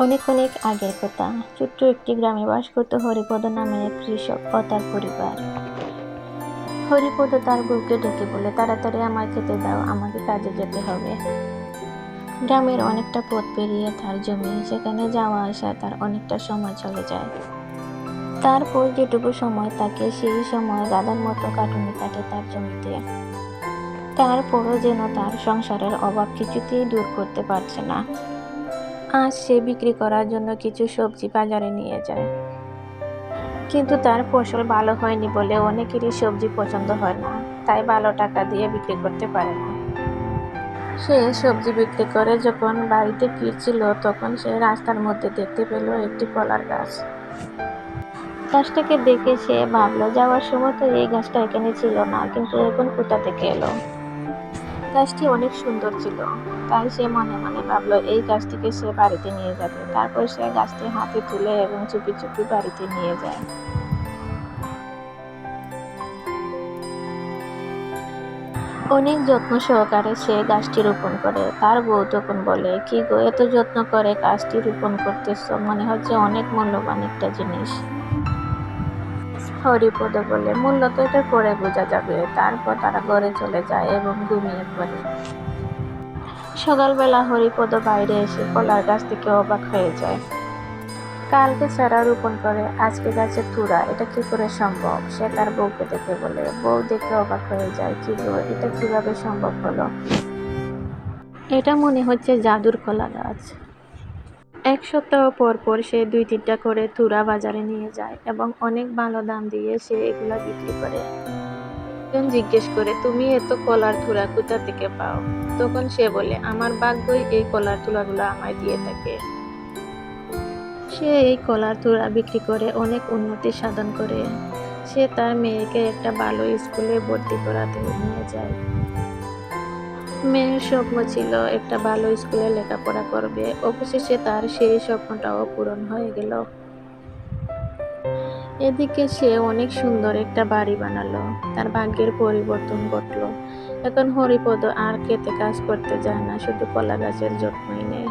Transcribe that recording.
অনেক অনেক আগের কথা। ছোট্ট একটি গ্রামে বাস করত হরিপদ নামে এক কৃষক ও তার পরিবার। হরিপদ তার বউকে ডেকে বলে, তাড়াতাড়ি আমার খেতে দাও, আমাকে কাজে যেতে হবে। গ্রামের অনেকটা পথ পেরিয়ে তার জমি, সেখানে যাওয়া আসা তার অনেকটা সময় চলে যায়। তারপর যেটুকু সময় থাকে, সেই সময় গাদার মতো কাটুনি কাটে তার জমিতে। তারপরও যেন তার সংসারের অভাব কিছুতেই দূর করতে পারছে না। আজ সে বিক্রি করার জন্য কিছু সবজি বাজারে নিয়ে যায়। কিন্তু তার ফসল ভালো হয়নি বলে অনেকেরই সবজি পছন্দ হয় না, তাই ভালো টাকা দিয়ে বিক্রি করতে পারে না। সে সবজি বিক্রি করে যখন বাড়িতে ফিরছিল, তখন সে রাস্তার মধ্যে দেখতে পেল একটি কলার গাছ। গাছটাকে দেখে সে ভাবলো, যাওয়ার সময় তো এই গাছটা এখানে ছিল না, কিন্তু এখন কোথা থেকে এলো? গাছটি অনেক সুন্দর ছিল। তাই সে মনে মনে ভাবলো, এই গাছটিকে সে বাড়িতে নিয়ে যাবে। তারপর সে গাছটি হাতে তুলে এবং চুপি চুপি বাড়িতে নিয়ে যায়। অনেক যত্ন সহকারে সে গাছটি রোপণ করে। তার বউ তখন বলে, কি গো, এত যত্ন করে গাছটি রোপণ করতেছ? মনে হচ্ছে অনেক মূল্যবান একটা জিনিস। হরিপদ বলে মূল্য তো এটা পরে বোঝা যাবে। তারপর তারা ঘরে চলে যায় এবং ঘুমিয়ে পড়ে। সকালবেলা হরিপদ বাইরে এসে কলার গাছ থেকে অবাক হয়ে যায়। কালকে চারা রোপণ করে, আজকে গাছের তুরা এটা কি করে সম্ভব? সে তার বউকে দেখে বলে, বউ দেখে অবাক হয়ে যায়। কি এটা কীভাবে সম্ভব হলো? এটা মনে হচ্ছে জাদুর কলা গাছ। এক সপ্তাহ পর পর সে দুই তিনটা করে তুরা বাজারে নিয়ে যায় এবং অনেক ভালো দাম দিয়ে সে এগুলা বিক্রি করে। একজন জিজ্ঞেস করে, তুমি এত কলার তুরা কোথা থেকে পাও? তখন সে বলে, আমার ভাগ্যই এই কলার তুলাগুলো আমায় দিয়ে থাকে। সে এই কলার তুরা বিক্রি করে অনেক উন্নতি সাধন করে। সে তার মেয়েকে একটা ভালো স্কুলে ভর্তি করাতে নিয়ে যায়। মেয়ের স্বপ্ন ছিল একটা ভালো স্কুলে লেখাপড়া করবে। অবশেষে তার সেই স্বপ্নটাও পূরণ হয়ে গেল। এদিকে সে অনেক সুন্দর একটা বাড়ি বানালো। তার ভাগ্যের পরিবর্তন ঘটল। এখন হরিপদ আর খেতে কাজ করতে যায় না, শুধু কলা গাছের যত্নই নেয়।